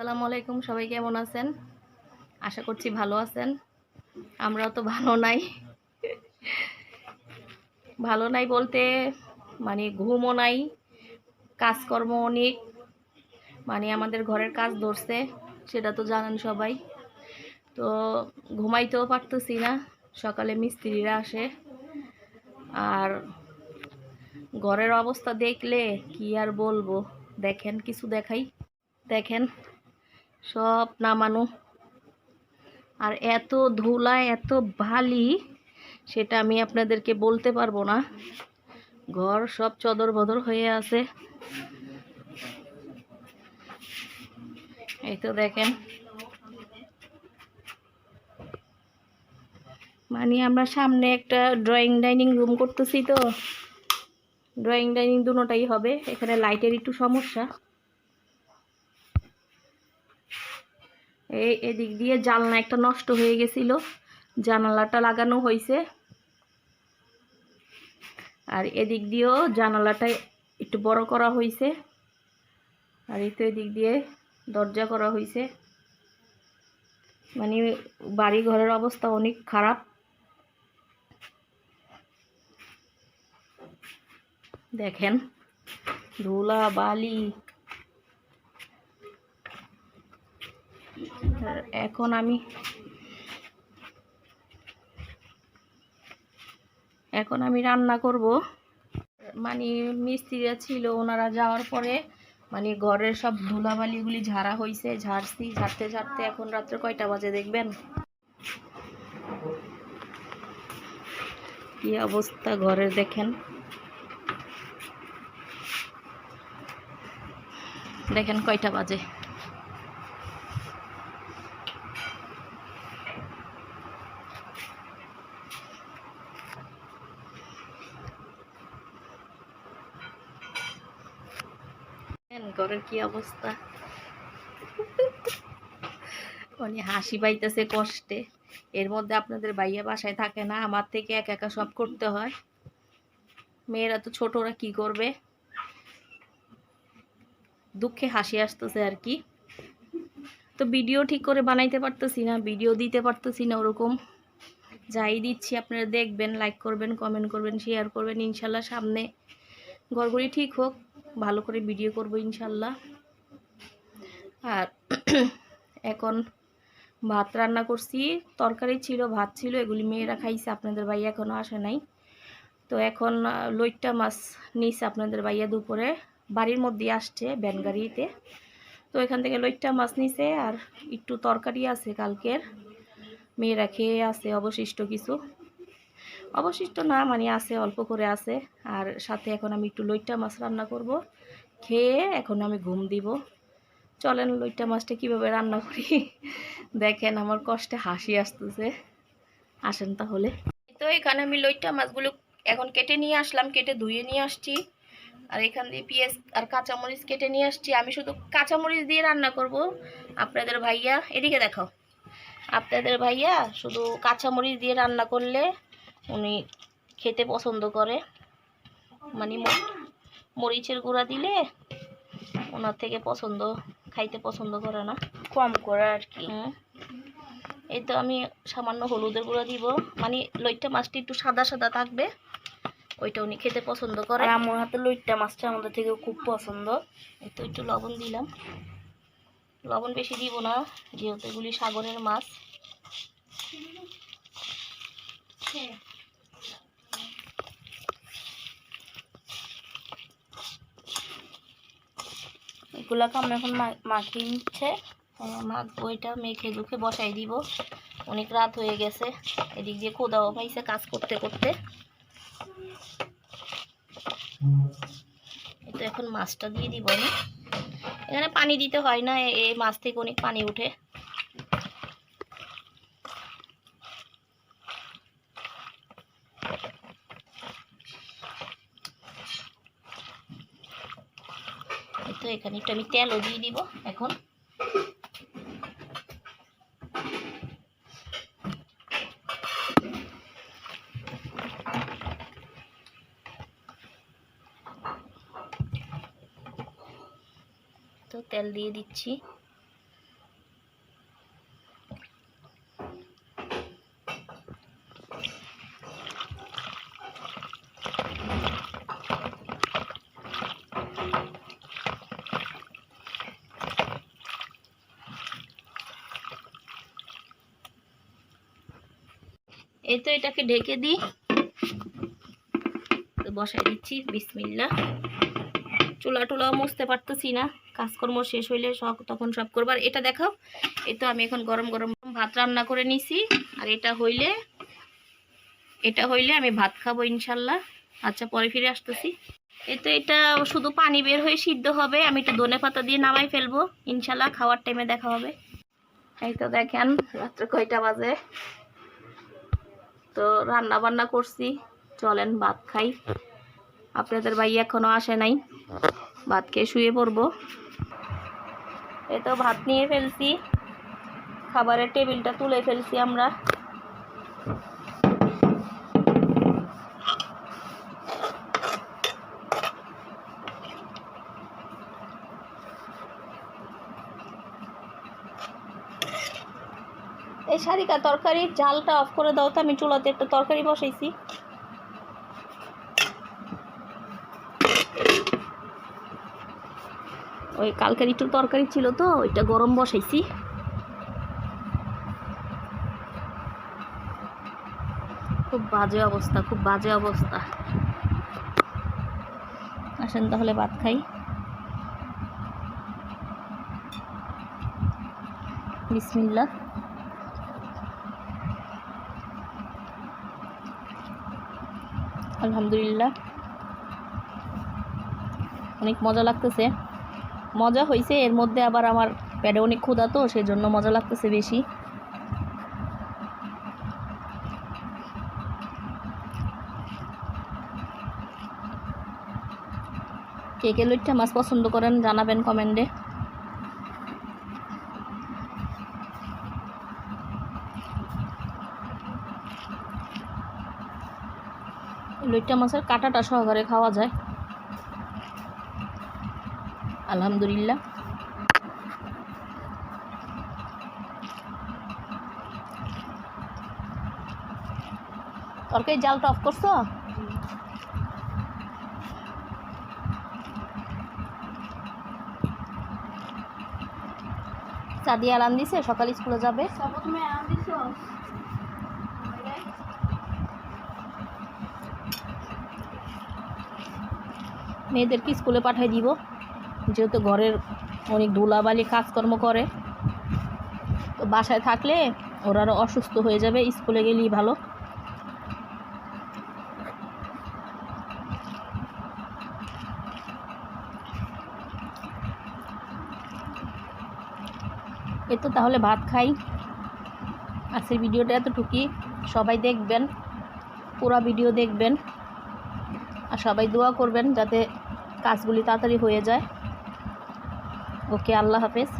আসসালামু আলাইকুম, সবাই কেমন আছেন? আশা করছি ভালো আছেন। আমরাও তো ভালো নাই। ভালো নাই বলতে মানে ঘুমও নাই কাজকর্ম অনেক মানে আমাদের ঘরের কাজ ধরছে, সেটা তো জানেন সবাই। তো ঘুমাইতেও পারতেছি না, সকালে মিস্ত্রিরা আসে। আর ঘরের অবস্থা দেখলে কি আর বলব, দেখেন, কিছু দেখাই। দেখেন সব নামানো। আর এত ধুলা, এত বালি, সেটা আমি আপনাদেরকে বলতে পারব না। ঘর সব চদর বদর হয়ে আছে। এই তো দেখেন। মানে আমরা সামনে একটা ড্রয়িং ডাইনিং রুম করতেছি তো। ড্রয়িং ডাইনিং দুটোটাই হবে। এখানে লাইটের একটু সমস্যা। এই এদিক দিয়ে জানলা একটা নষ্ট হয়ে গেছিল। জানালাটা লাগানো হয়েছে। আর এদিক দিয়েও জানালাটা একটু বড় করা হয়েছে। আর এই তো এদিক দিয়ে দরজা করা হয়েছে। মানে বাড়ি ঘরের অবস্থা অনেক খারাপ। দেখেন ধুলা বালি এখন আমি এখন আমি রান্না করব। মানে মিস্ত্রিরা ছিল, ওনারা যাওয়ার পরে মানে ঘরের সব ধুলাবালিগুলি ঝাড়া হয়েছে ঝাড়ছি, ঝাড়তে ঝাড়তে এখন রাত্রে কয়টা বাজে দেখবেন? কি অবস্থা ঘরের দেখেন। দেখেন কয়টা বাজে। ঘরের কি অবস্থা? মানে হাসি পাইতেছে কষ্টে। এর মধ্যে আপনাদের ভাইয়া বাসায় থাকে না, আমার থেকে একা সব করতে হয়। মেয়েরা তো ছোট, ওরা কি করবে? দুঃখে হাসি আসতেছে আর কি। তো ভিডিও ঠিক করে বানাইতে পারতেছি না, ভিডিও দিতে পারতেছি না ওরকম। যাই দিচ্ছি, আপনারা দেখবেন লাইক করবেন কমেন্ট করবেন শেয়ার করবেন, ইনশাল্লাহ সামনে ঘরগুলি ঠিক হোক। ভালো করে ভিডিও করব ইনশাল্লাহ। আর এখন ভাত রান্না করছি। তরকারি ছিল, ভাত ছিল, এগুলি মেয়েরা খাইছে, আপনাদের ভাইয়া এখনও আসে নাই। তো এখন লইট্টা মাছ নিছে আপনাদের ভাইয়া দুপুরে। বাড়ির মধ্যে আসছে ভ্যান গাড়িতে। তো এখান থেকে লইট্টা মাছ নিছে আর একটু তরকারি আছে কালকের। মেয়েরা খেয়ে আছে অবশিষ্ট কিছু। অবশিষ্ট না মানে আছে, অল্প করে আছে। আর সাথে এখন আমি একটু লইট্টা মাছ রান্না করব। খেয়ে এখন আমি ঘুম দিব। চলেন লইট্টা মাছটা কীভাবে রান্না করি? দেখেন আমার কষ্টে হাসি আসতেছে। আসেন তাহলে। তো, এখানে আমি লইট্টা মাছগুলো এখন কেটে নিয়ে আসলাম, কেটে ধুয়ে নিয়ে আসছি। আর এখান দিয়ে পেঁয়াজ আর কাঁচামরিচ কেটে নিয়ে আসছি। আমি শুধু কাঁচামরিচ দিয়ে রান্না করব। আপনাদের ভাইয়া, এদিকে দেখাও আপনাদের ভাইয়া শুধু কাঁচামরিচ দিয়ে রান্না করলে উনি খেতে পছন্দ করে। মানে মরিচের গুঁড়া দিলে ওনার থেকে পছন্দ খাইতে পছন্দ করে না। কম করে আর কি। এই তো আমি সামান্য হলুদের গুঁড়া দিব। মানে লইট্টা মাছটি একটু সাদা সাদা থাকবে ওইটা উনি খেতে পছন্দ করে। আমার হাতে লইট্টা মাছটা আমাদের থেকে খুব পছন্দ। এই তো একটু লবণ দিলাম। লবণ বেশি দিব না যেহেতু এগুলি সাগরের মাছ। এগুলাকে আমি এখন মাখিয়ে নিচ্ছে। মাখবো এটা মেখে দুখে বসাই দিব। অনেক রাত হয়ে গেছে। এদিক দিয়ে কোদাও পাইছে কাজ করতে করতে। এখন মাছটা দিয়ে দিব আমি। এখানে পানি দিতে হয় না এই মাছ থেকে অনেক পানি উঠে। এখানে একটু আমি তেলও দিয়ে দিব এখন। তো তেল দিয়ে দিচ্ছি। এই তো এটাকে ঢেকে দিই। তো বসাই দিচ্ছি বিসমিল্লা চুলা টুলাও মুছতে পারতেছি না, কাজকর্ম শেষ হইলে সব তখন সব করবার এটা দেখাও তো আমি এখন গরম গরম ভাত রান্না করে নিছি। আর এটা হইলে এটা হইলে আমি ভাত খাব ইনশাল্লাহ। আচ্ছা পরে ফিরে আসতেছি। এই তো এটা শুধু পানি বের হয়ে সিদ্ধ হবে। আমি একটু ধনে পাতা দিয়ে নামাই ফেলব। ইনশাল্লাহ খাওয়ার টাইমে দেখা হবে। এই তো দেখেন, রাত্রে কয়টা বাজে? তো রান্না বান্না করছি। চলেন ভাত খাই। আপনাদের ভাই এখনও আসে নাই। ভাত খেয়ে শুয়ে পড়ব। এই তো ভাত নিয়ে ফেলছি। খাবারের টেবিলটা তুলে ফেলছি আমরা। এই শারিকা তরকারির জালটা অফ করে দাও তো, আমি চুলাতে একটা তরকারি বসাইছি। ওই কালকের একটু তরকারি ছিল তো, ওইটা গরম বসাইছি। খুব বাজে অবস্থা, খুব বাজে অবস্থা। আসেন তাহলে ভাত খাই। বিসমিল্লা আলহামদুলিল্লাহ। অনেক মজা লাগতেছে। মজা হয়েছে এর মধ্যে আবার আমার প্যাডে অনেক ক্ষুধা তো সেই জন্য মজা লাগতেছে বেশি। কে কে লইট্টা মাছ পছন্দ করেন জানাবেন কমেন্টে। লইট্টা মাছের কাঁটাটা সহকারে খাওয়া যায়। আলহামদুলিল্লাহ। তরকারি জালটা অফ করছ? সাদিয়া আলান দিছে, সকাল স্কুলে যাবে? মেয়েদেরকে স্কুলে পাঠাই দিব। যেহেতু ঘরের অনেক ধুলাবালি কাজকর্ম করে। তো বাসায় থাকলে ওরা আরও অসুস্থ হয়ে যাবে, স্কুলে গেলেই ভালো। এই তো তাহলে ভাত খাই। আজকের ভিডিওটা এতটুকুই। সবাই দেখবেন, পুরো ভিডিও দেখবেন। আর সবাই দোয়া করবেন যাতে কাজগুলি তাড়াতাড়ি হয়ে যায়। ওকে আল্লাহ হাফেজ।